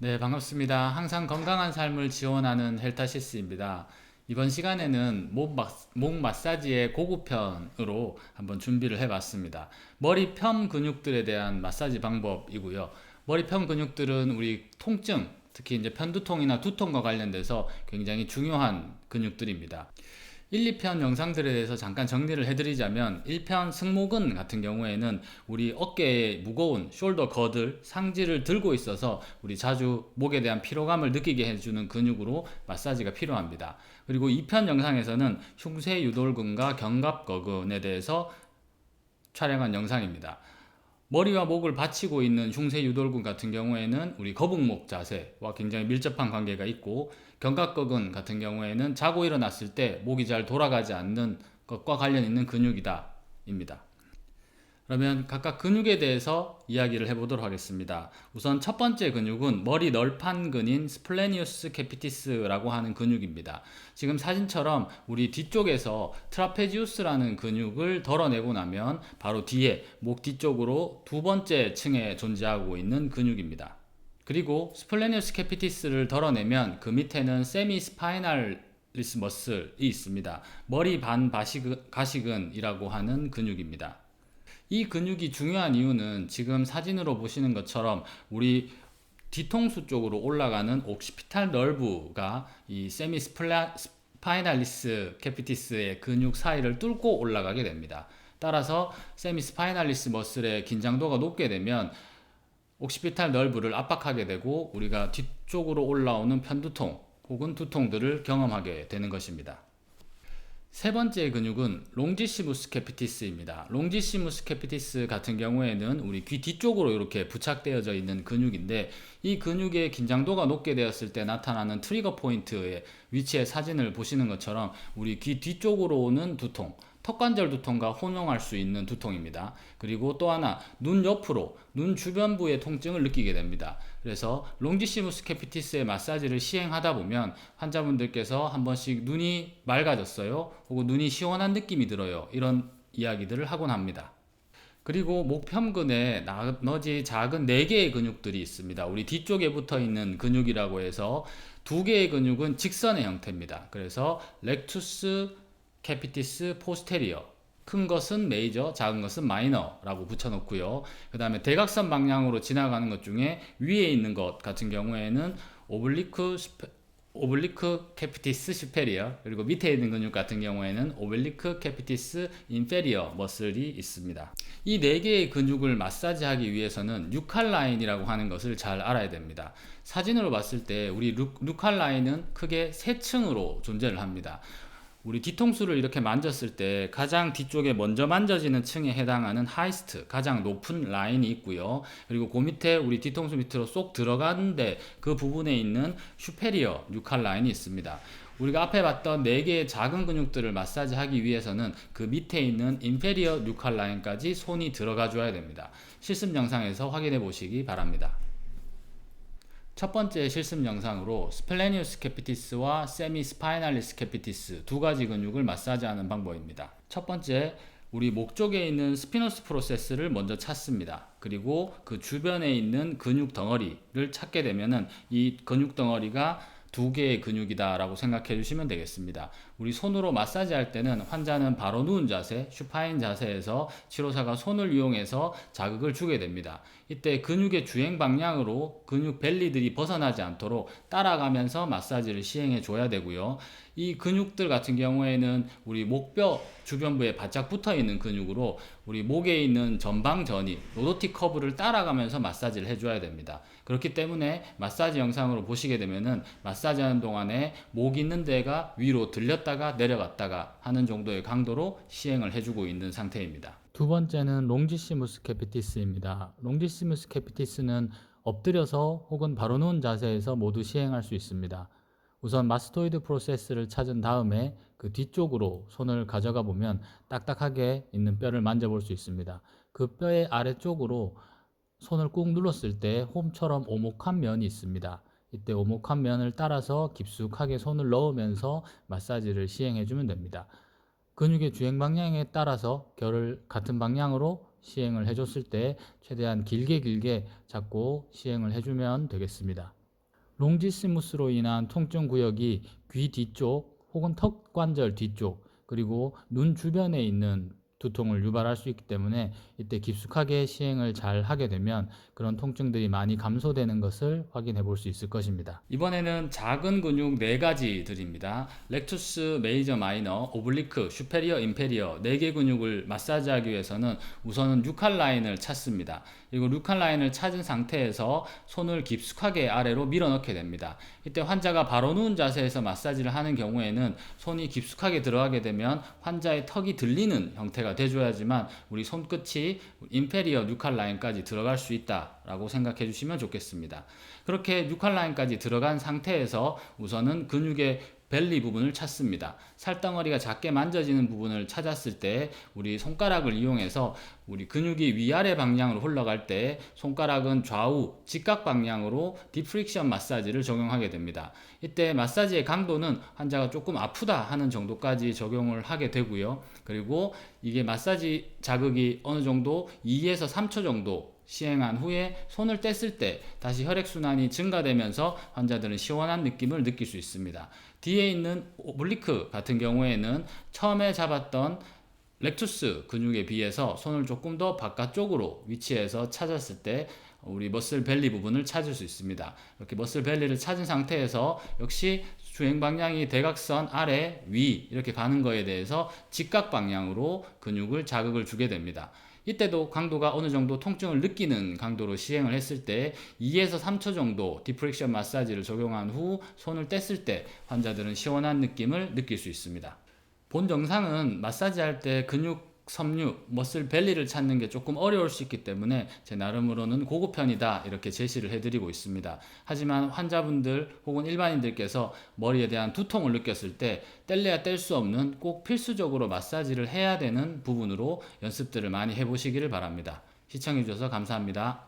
네, 반갑습니다. 항상 건강한 삶을 지원하는 헬타시스입니다. 이번 시간에는 목, 마, 목 마사지의 고급편으로 한번 준비를 해봤습니다. 머리 편 근육들에 대한 마사지 방법이고요. 머리 편 근육들은 우리 통증, 특히 이제 편두통이나 두통과 관련돼서 굉장히 중요한 근육들입니다. 1, 2편 영상들에 대해서 잠깐 정리를 해드리자면 1편 승모근 같은 경우에는 우리 어깨에 무거운 숄더 거들 상지를 들고 있어서 우리 자주 목에 대한 피로감을 느끼게 해주는 근육으로 마사지가 필요합니다. 그리고 2편 영상에서는 흉쇄 유돌근과 견갑거근에 대해서 촬영한 영상입니다. 머리와 목을 받치고 있는 흉쇄 유돌근 같은 경우에는 우리 거북목 자세와 굉장히 밀접한 관계가 있고 견갑거근 같은 경우에는 자고 일어났을 때 목이 잘 돌아가지 않는 것과 관련 있는 근육이다 입니다. 그러면 각각 근육에 대해서 이야기를 해보도록 하겠습니다. 우선 첫 번째 근육은 머리 널판근인 스플레니우스 캐피티스라고 하는 근육입니다. 지금 사진처럼 우리 뒤쪽에서 트라페지우스라는 근육을 덜어내고 나면 바로 뒤에 목 뒤쪽으로 두 번째 층에 존재하고 있는 근육입니다. 그리고 스플레니우스 캐피티스를 덜어내면 그 밑에는 세미 스파이널 리스 머슬이 있습니다. 머리 반 가시근이라고 하는 근육입니다. 이 근육이 중요한 이유는 지금 사진으로 보시는 것처럼 우리 뒤통수 쪽으로 올라가는 옥시피탈 널브가 이 세미 스파이널리스 캐피티스의 근육 사이를 뚫고 올라가게 됩니다. 따라서 세미 스파이널리스 머슬의 긴장도가 높게 되면 옥시피탈 널브를 압박하게 되고 우리가 뒤쪽으로 올라오는 편두통 혹은 두통들을 경험하게 되는 것입니다. 세 번째 근육은 롱지시무스 캐피티스입니다. 롱지시무스 캐피티스 같은 경우에는 우리 귀 뒤쪽으로 이렇게 부착되어져 있는 근육인데 이 근육의 긴장도가 높게 되었을 때 나타나는 트리거 포인트의 위치의 사진을 보시는 것처럼 우리 귀 뒤쪽으로 오는 두통, 턱관절 두통과 혼용할 수 있는 두통입니다. 그리고 또 하나 눈 옆으로 눈 주변부의 통증을 느끼게 됩니다. 그래서 롱지시무스 캐피티스의 마사지를 시행하다 보면 환자분들께서 한 번씩 눈이 맑아졌어요. 혹은 눈이 시원한 느낌이 들어요. 이런 이야기들을 하곤 합니다. 그리고 목편근에 나머지 작은 4개의 근육들이 있습니다. 우리 뒤쪽에 붙어 있는 근육이라고 해서 두 개의 근육은 직선의 형태입니다. 그래서 렉투스 캐피티스 포스테리어 큰 것은 메이저, 작은 것은 마이너라고 붙여놓고요. 그 다음에 대각선 방향으로 지나가는 것 중에 위에 있는 것 같은 경우에는 오블리크 오블리크 캐피티스 슈페리어 그리고 밑에 있는 근육 같은 경우에는 오블리크 캐피티스 인페리어 머슬이 있습니다. 이 네 개의 근육을 마사지하기 위해서는 뉴칼 라인이라고 하는 것을 잘 알아야 됩니다. 사진으로 봤을 때 우리 뉴칼 라인은 크게 세 층으로 존재를 합니다. 우리 뒤통수를 이렇게 만졌을 때 가장 뒤쪽에 먼저 만져지는 층에 해당하는 하이스트 가장 높은 라인이 있고요. 그리고 그 밑에 우리 뒤통수 밑으로 쏙 들어가는데 그 부분에 있는 슈페리어 뉴칼 라인이 있습니다. 우리가 앞에 봤던 4개의 작은 근육들을 마사지하기 위해서는 그 밑에 있는 인페리어 뉴칼 라인까지 손이 들어가 줘야 됩니다. 실습 영상에서 확인해 보시기 바랍니다. 첫 번째 실습 영상으로 스플레니우스 캐피티스와 세미 스파이널리스 캐피티스 두 가지 근육을 마사지하는 방법입니다. 첫 번째, 우리 목 쪽에 있는 스피너스 프로세스를 먼저 찾습니다. 그리고 그 주변에 있는 근육 덩어리를 찾게 되면은 이 근육 덩어리가 두 개의 근육이다라고 생각해 주시면 되겠습니다. 우리 손으로 마사지 할 때는 환자는 바로 누운 자세, 슈파인 자세에서 치료사가 손을 이용해서 자극을 주게 됩니다. 이때 근육의 주행 방향으로 근육 벨리들이 벗어나지 않도록 따라가면서 마사지를 시행해 줘야 되고요. 이 근육들 같은 경우에는 우리 목뼈 주변부에 바짝 붙어 있는 근육으로 우리 목에 있는 전방 전이 로도틱 커브를 따라가면서 마사지를 해줘야 됩니다. 그렇기 때문에 마사지 영상으로 보시게 되면은 마사지 하는 동안에 목 있는 데가 위로 들렸다 가 내려갔다가 하는 정도의 강도로 시행을 해주고 있는 상태입니다. 두 번째는 롱지시무스 캐피티스입니다. 롱지시무스 캐피티스는 엎드려서 혹은 바로 누운 자세에서 모두 시행할 수 있습니다. 우선 마스토이드 프로세스를 찾은 다음에 그 뒤쪽으로 손을 가져가 보면 딱딱하게 있는 뼈를 만져볼 수 있습니다. 그 뼈의 아래쪽으로 손을 꾹 눌렀을 때 홈처럼 오목한 면이 있습니다. 이때 오목한 면을 따라서 깊숙하게 손을 넣으면서 마사지를 시행해 주면 됩니다. 근육의 주행 방향에 따라서 결을 같은 방향으로 시행을 해줬을 때 최대한 길게 길게 잡고 시행을 해주면 되겠습니다. 롱지시무스로 인한 통증 구역이 귀 뒤쪽 혹은 턱 관절 뒤쪽 그리고 눈 주변에 있는 두통을 유발할 수 있기 때문에 이때 깊숙하게 시행을 잘 하게 되면 그런 통증들이 많이 감소되는 것을 확인해 볼 수 있을 것입니다. 이번에는 작은 근육 네 가지 드립니다. 렉투스, 메이저, 마이너, 오블리크, 슈페리어, 인페리어 네개 근육을 마사지하기 위해서는 우선은 6할 라인을 찾습니다. 그리고 6할 라인을 찾은 상태에서 손을 깊숙하게 아래로 밀어 넣게 됩니다. 이때 환자가 바로 누운 자세에서 마사지를 하는 경우에는 손이 깊숙하게 들어가게 되면 환자의 턱이 들리는 형태가 돼줘야지만 우리 손끝이 인페리어 6할 라인까지 들어갈 수 있다라고 생각해 주시면 좋겠습니다. 그렇게 6할 라인까지 들어간 상태에서 우선은 근육의 벨리 부분을 찾습니다. 살덩어리가 작게 만져지는 부분을 찾았을 때 우리 손가락을 이용해서 우리 근육이 위아래 방향으로 흘러갈 때 손가락은 좌우 직각 방향으로 디프릭션 마사지를 적용하게 됩니다. 이때 마사지의 강도는 환자가 조금 아프다 하는 정도까지 적용을 하게 되고요. 그리고 이게 마사지 자극이 어느 정도 2에서 3초 정도 시행한 후에 손을 뗐을 때 다시 혈액순환이 증가되면서 환자들은 시원한 느낌을 느낄 수 있습니다. 뒤에 있는 오블리크 같은 경우에는 처음에 잡았던 렉투스 근육에 비해서 손을 조금 더 바깥쪽으로 위치해서 찾았을 때 우리 머슬 벨리 부분을 찾을 수 있습니다. 이렇게 머슬 벨리를 찾은 상태에서 역시 주행 방향이 대각선 아래 위 이렇게 가는 거에 대해서 직각 방향으로 근육을 자극을 주게 됩니다. 이때도 강도가 어느 정도 통증을 느끼는 강도로 시행을 했을 때 2에서 3초 정도 디프렉션 마사지를 적용한 후 손을 뗐을 때 환자들은 시원한 느낌을 느낄 수 있습니다. 본 영상은 마사지 할 때 근육 섬유, 머슬 벨리를 찾는 게 조금 어려울 수 있기 때문에 제 나름으로는 고급편이다 이렇게 제시를 해드리고 있습니다. 하지만 환자분들 혹은 일반인들께서 머리에 대한 두통을 느꼈을 때 뗄래야 뗄 수 없는 꼭 필수적으로 마사지를 해야 되는 부분으로 연습들을 많이 해보시기를 바랍니다. 시청해주셔서 감사합니다.